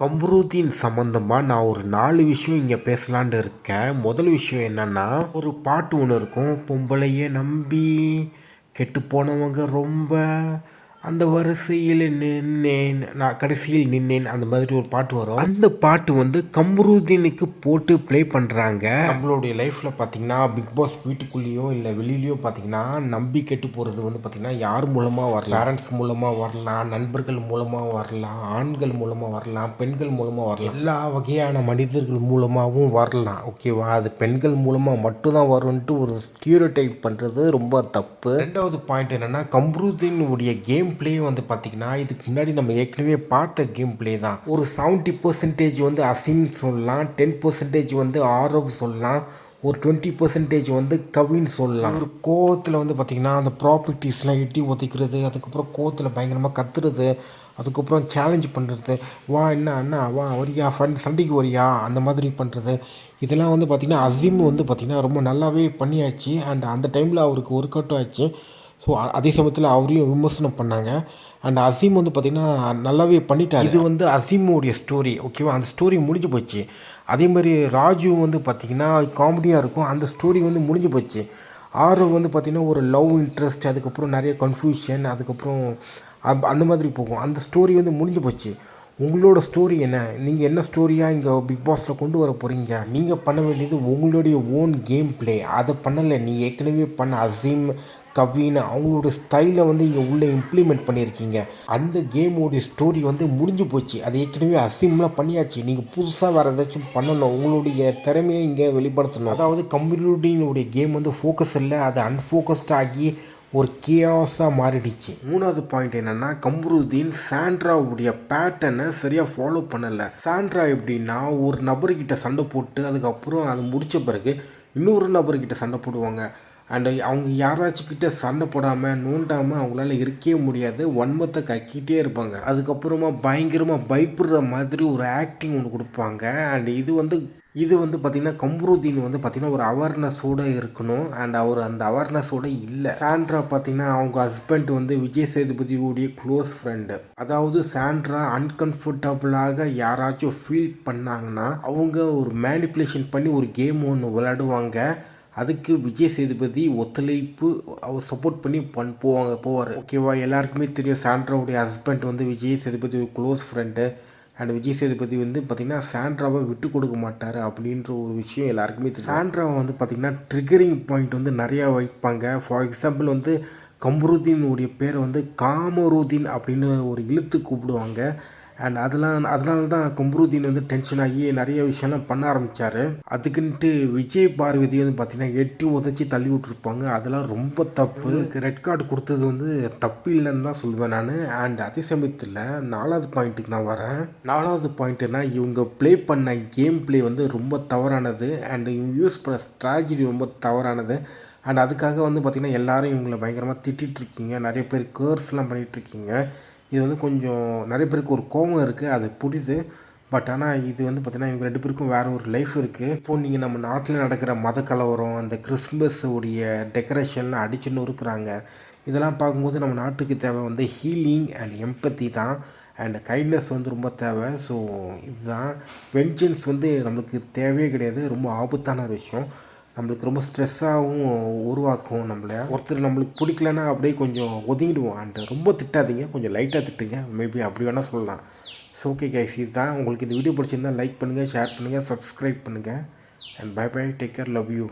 கம்ருதீன் சம்மந்தமாக நான் ஒரு நாலு விஷயம் இங்கே பேசலான்னு இருக்கேன். முதல் விஷயம் என்னென்னா ஒரு பாட்டு ஒன்று இருக்கும். பொம்பளையே நம்பி கெட்டு போனவங்க ரொம்ப அந்த வரிசையில் நின்னேன் நான் கடைசியில் நின்னேன் அந்த மாதிரி ஒரு பாட்டு வரும். அந்த பாட்டு வந்து கம்ருதீனுக்கு போட்டு ப்ளே பண்ணுறாங்க நம்மளுடைய லைஃப்பில் பார்த்தீங்கன்னா பிக் பாஸ் வீட்டுக்குள்ளேயோ இல்லை வெளியிலையோ பார்த்தீங்கன்னா நம்பி கெட்டு போகிறது வந்து பார்த்தீங்கன்னா யார் மூலமாக வரலாம்? பேரண்ட்ஸ் மூலமாக வரலாம் நண்பர்கள் மூலமாக வரலாம் ஆண்கள் மூலமாக வரலாம் பெண்கள் மூலமாக வரலாம். எல்லா வகையான மனிதர்கள் மூலமாகவும் வரலாம் ஓகேவா அது பெண்கள் மூலமாக மட்டும்தான் வரும்ன்ட்டு ஒரு ஸ்டியூரோடைப் பண்ணுறது ரொம்ப தப்பு. ரெண்டாவது பாயிண்ட் என்னென்னா கம்ருதீனுடைய கேம் கேம் பிளே வந்து பார்த்திங்கன்னா இதுக்கு முன்னாடி நம்ம ஏற்கனவே பார்த்த கேம் பிளே தான். ஒரு செவன்ட்டி பர்சன்டேஜ் வந்து அசிம் சொல்லலாம் டென் பர்சன்டேஜ் வந்து ஆரவ் சொல்லலாம் ஒரு டுவெண்ட்டி பர்சன்டேஜ் வந்து கவின்னு சொல்லலாம். ஒரு கோவத்தில் வந்து பார்த்திங்கன்னா அந்த ப்ராப்பர்ட்டிஸ்லாம் எட்டி ஒதுக்கிறது அதுக்கப்புறம் கோவத்தில் பயங்கரமாக கத்துறது அதுக்கப்புறம் சேலஞ்ச் பண்ணுறது வா என்ன அண்ணா வா வரியா ஃப்ரெண்ட் சண்டைக்கு வரியா? அந்த மாதிரி பண்ணுறது இதெல்லாம் வந்து பார்த்திங்கன்னா அசிம் வந்து பார்த்திங்கன்னா ரொம்ப நல்லாவே பண்ணியாச்சு. அண்ட் அந்த டைமில் அவருக்கு ஒர்க் அவுட் ஆச்சு. ஸோ அதே சமயத்தில் அவரையும் விமர்சனம் பண்ணாங்க. அண்ட் அசீம் வந்து பார்த்திங்கன்னா நல்லாவே பண்ணிட்டார். இது வந்து அசீமுடைய ஸ்டோரி ஓகேவா அந்த ஸ்டோரி முடிஞ்சு போச்சு. அதே மாதிரி ராஜு வந்து பார்த்திங்கன்னா காமெடியாக இருக்கும். அந்த ஸ்டோரி வந்து முடிஞ்சு போச்சு. ஆர்வம் வந்து பார்த்திங்கன்னா ஒரு லவ் இன்ட்ரெஸ்ட் அதுக்கப்புறம் நிறைய கன்ஃபியூஷன் அதுக்கப்புறம் அப் அந்த மாதிரி போகும். அந்த ஸ்டோரி வந்து முடிஞ்சு போச்சு. உங்களோட ஸ்டோரி என்ன? நீங்கள் என்ன ஸ்டோரியாக இங்கே பிக் பாஸில் கொண்டு வர போகிறீங்க நீங்கள் பண்ண வேண்டியது உங்களுடைய ஓன் கேம் ப்ளே அதை பண்ணலை. நீ ஏற்கனவே பண்ண அசீம் கவின் அவங்களோட ஸ்டைலை வந்து இங்கே உள்ளே இம்ப்ளிமெண்ட் பண்ணியிருக்கீங்க. அந்த கேமோடைய ஸ்டோரி வந்து முடிஞ்சு போச்சு. அது ஏற்கனவே அசிம்லாம் பண்ணியாச்சு. நீங்கள் புதுசாக வேறு ஏதாச்சும் பண்ணணும். உங்களுடைய திறமையை இங்கே வெளிப்படுத்தணும். அதாவது கம்யூனிட்டியினுடைய கேம் வந்து ஃபோக்கஸ் இல்லை. அது அன்ஃபோக்கஸ்ட் ஆகி ஒரு கேஸாக மாறிடுச்சு. மூணாவது பாயிண்ட் என்னென்னா கம்ருதீன் சாண்ட்ராவுடைய பேட்டர்னை சரியாக ஃபாலோ பண்ணலை. சாண்ட்ரா எப்படின்னா ஒரு நபர்கிட்ட சண்டை போட்டு அதுக்கப்புறம் அது முடித்த பிறகு இன்னொரு நபர்கிட்ட சண்டை போடுவாங்க. அண்டு அவங்க யாராச்சும் கிட்டே சண்டை போடாமல் நோண்டாமல் அவங்களால இருக்கவே முடியாது. வன்மத்தை கக்கிட்டே இருப்பாங்க. அதுக்கப்புறமா பயங்கரமாக பயப்படுற மாதிரி ஒரு ஆக்டிங் ஒன்று கொடுப்பாங்க. அண்ட் இது வந்து இது வந்து பார்த்திங்கன்னா கம்ருதீன் வந்து பார்த்திங்கன்னா ஒரு அவேர்னஸோடு இருக்கணும். அண்ட் அவர் அந்த அவேர்னஸோடு இல்லை. சாண்ட்ரா பார்த்திங்கன்னா அவங்க ஹஸ்பண்ட் வந்து விஜய் சேதுபதியுடைய க்ளோஸ் ஃப்ரெண்டு அதாவது சாண்ட்ரா அன்கம்ஃபர்டபுளாக யாராச்சும் ஃபீல் பண்ணாங்கன்னா அவங்க ஒரு மேனிப்புலேஷன் பண்ணி ஒரு கேம் ஒன்று விளையாடுவாங்க. அதுக்கு விஜய் சேதுபதி ஒத்துழைப்பு அவர் சப்போர்ட் பண்ணி பண் போவாங்க போவார். ஓகேவா எல்லாருக்குமே தெரியும் சாண்ட்ராவுடைய ஹஸ்பண்ட் வந்து விஜய் சேதுபதி ஒரு close friend and Vijay Sethupathi வந்து பார்த்திங்கன்னா சாண்ட்ராவை விட்டு கொடுக்க மாட்டார் அப்படின்ற ஒரு விஷயம் எல்லாருக்குமே தெரியும். சாண்ட்ராவை வந்து பார்த்திங்கன்னா ட்ரிகரிங் பாயிண்ட் வந்து நிறையா வைப்பாங்க. ஃபார் எக்ஸாம்பிள் வந்து கம்ருதீனுடைய பேரை வந்து காமருதீன் அப்படின்னு ஒரு இழுத்து கூப்பிடுவாங்க. அண்ட் அதெல்லாம் அதனால தான் கம்ருதீன் வந்து டென்ஷன் ஆகி நிறைய விஷயம்லாம் பண்ண ஆரம்பித்தார் அதுக்குன்ட்டு விஜய் பார்வதி வந்து பார்த்திங்கன்னா எட்டி உதச்சி தள்ளி விட்ருப்பாங்க அதெல்லாம் ரொம்ப தப்பு. ரெட் கார்டு கொடுத்தது வந்து தப்பு இல்லைன்னு தான் சொல்லுவேன் நான். அண்ட் அதே சமயத்தில் நாலாவது பாயிண்ட்டுக்கு நான் வரேன். நாலாவது பாயிண்ட்டுனா இவங்க ப்ளே பண்ண கேம் ப்ளே வந்து ரொம்ப தவறானது. அண்ட் இவங்க யூஸ் பண்ண ஸ்ட்ராட்டஜி ரொம்ப தவறானது. அண்ட் அதுக்காக வந்து பார்த்திங்கன்னா எல்லோரும் இவங்களை பயங்கரமாக திட்டிகிட்ருக்கீங்க நிறைய பேர் கேர்ஸ்லாம் பண்ணிகிட்ருக்கீங்க இது வந்து கொஞ்சம் நிறைய பேருக்கு ஒரு கோபம் இருக்குது அது புரியுது. பட் ஆனால் இது வந்து பார்த்திங்கன்னா இவங்க ரெண்டு பேருக்கும் வேறு ஒரு லைஃப் இருக்குது இப்போது நீங்கள் நம்ம நாட்டில் நடக்கிற மத கலவரம் அந்த கிறிஸ்மஸ் உடைய டெக்கரேஷன்லாம் அடிச்சுன்னு இருக்கிறாங்க இதெல்லாம் பார்க்கும்போது நம்ம நாட்டுக்கு தேவை வந்து ஹீலிங் அண்ட் எம்பத்தி தான். அண்ட் கைண்ட்னஸ் வந்து ரொம்ப தேவை. ஸோ இதுதான். வென்ஜன்ஸ் வந்து நம்மளுக்கு தேவையே கிடையாது. ரொம்ப ஆபத்தான விஷயம். நம்மளுக்கு ரொம்ப ஸ்ட்ரெஸ்ஸாகவும் உருவாக்கும் நம்மளை. ஒருத்தர் நம்மளுக்கு பிடிக்கலன்னா அப்படியே கொஞ்சம் ஒதுங்கிடுவோம். அண்ட் ரொம்ப திட்டாதீங்க. கொஞ்சம் லைட்டாக திட்டுங்க. மேபி அப்படி வேணால் சொல்லலாம். ஸோ ஓகே கைஸ் இதுதான். உங்களுக்கு இந்த வீடியோ பிடிச்சிருந்தால் லைக் பண்ணுங்கள் ஷேர் பண்ணுங்கள் சப்ஸ்கிரைப் பண்ணுங்கள் and bye bye take care love you